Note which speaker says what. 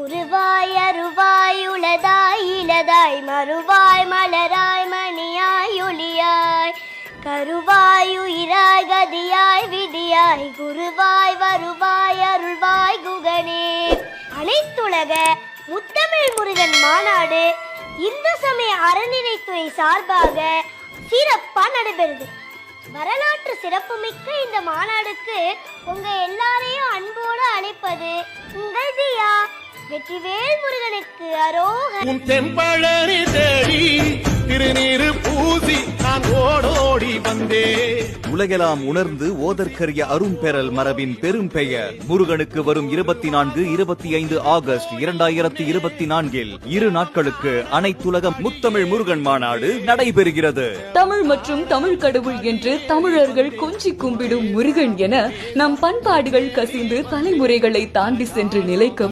Speaker 1: உருவாய் அருவாய் உளதாய் இளதாய் மறுவாய் மலராய் மணியாய் ஒளியாய். கருவாய் உயிராய் கதியாய் விதியாய் குருவாய் வருவாய் அருள்வாய் குகனே. அனைத்துலக முத்தமிழ் முருகன் மாநாடு இந்து சமய அறநிலைத்துறை சார்பாக சிறப்பாக நடைபெறுது. வரலாற்று சிறப்புமிக்க இந்த மாநாடுக்கு உங்க வெற்றிவேல் முருகனுக்கு அரோக
Speaker 2: உன் தெம்பழனி தேடி திருநீரு பூசி நான் ஓடோடி வந்தே.
Speaker 3: உலகெல்லாம் உணர்ந்து ஓதற்கரிய அரும்பெறல் மரபின் பெரும் பெயர் முருகனுக்கு வரும் இருபத்தி நான்கு இருபத்தி ஐந்து ஆகஸ்ட் இரண்டாயிரத்தி இருபத்தி நான்கில் இரு நாட்களுக்கு அனைத்துலக முத்தமிழ் முருகன் மாநாடு நடைபெறுகிறது.
Speaker 4: தமிழ் மற்றும் தமிழ் கடவுள் என்று தமிழர்கள் கொஞ்சி கும்பிடும் முருகன் என நம் பண்பாடுகள் கசிந்து தலைமுறைகளை தாண்டி சென்று நிலைக்கும்